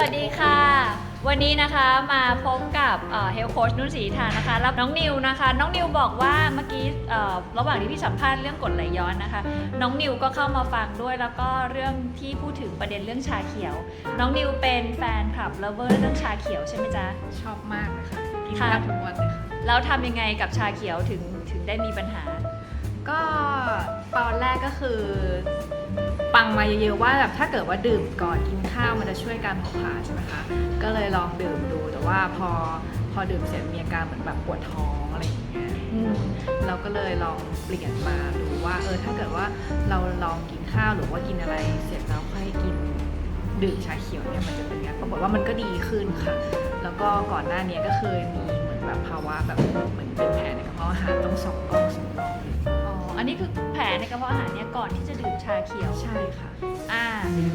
วัสดีค่ะ วันนี้นะคะมาพบกับเฮลโคชนุ่นศรีธานะคะแล้วน้องนิวนะคะ น้องนิวบอกว่าเมื่อกี้เอ่อระหว่างที่พี่สัมภาษณ์เรื่องกรดไหลย้อนนะคะ น้องนิวก็เข้ามาฟังด้วยแล้วก็เรื่องที่พูดถึงประเด็นเรื่องชาเขียว น้องนิวเป็นแฟนคลับเลเวอร์เรื่องชาเขียวใช่ไหมจ๊ะชอบมากเลยค่ะกินค่ะแทบทุกวันเลยค่ะแล้วทำยังไงกับชาเขียวถึงถึงได้มีปัญหา ก็ตอนแรกก็คือ ฟังมาเยอะๆว่าแบบถ้าเกิดว่าดื่มก่อนกินข้าวมันจะช่วยการเผาผลาญใช่ไหมคะก็เลยลองดื่มดูแต่ว่าพอพอดื่มเสร็จมีอาการเหมือนแบบปวดท้องอะไรอย่างเงี้ยเราก็เลยลองเปลี่ยนมาดูว่าเออถ้าเกิดว่าเราลองกินข้าวหรือว่ากินอะไรเสร็จแล้วค่อยกินดื่มชาเขียวเนี่ยมันจะเป็นไงปรากฏว่ามันก็ดีขึ้นค่ะ แล้วก็ก่อนหน้านี้ก็เคยมีเหมือนแบบภาวะแบบเหมือนเป็นแผล คือแผลในกระเพาะอาหารเนี่ยก่อนที่จะดื่มชาเขียว ใช่ค่ะ อ่า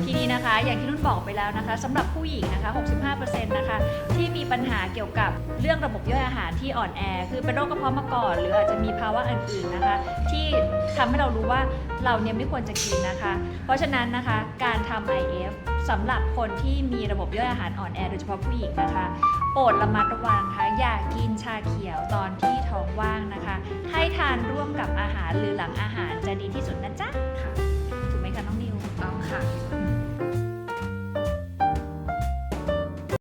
ทีนี้นะคะ อย่างที่นุ่นบอกไปแล้วนะคะสำหรับผู้หญิงนะคะ 65%นะคะ ที่มีปัญหาเกี่ยวกับเรื่องระบบย่อยอาหารที่อ่อนแอ คือเป็นโรคกระเพาะมาก่อน หรืออาจจะมีภาวะอื่นๆนะคะ ที่ทำให้เรารู้ว่าเราเนี่ยไม่ควรจะกินนะคะ เพราะฉะนั้นนะคะการทำ IF สำหรับคนที่มีระบบย่อยอาหารอ่อนแอโดยเฉพาะผู้หญิงนะคะ โปรดระมัดระวังนะคะอย่ากินชาเขียว วมกับอาหารหรือหลังอาหารจะดีที่สุดนะจ๊ะ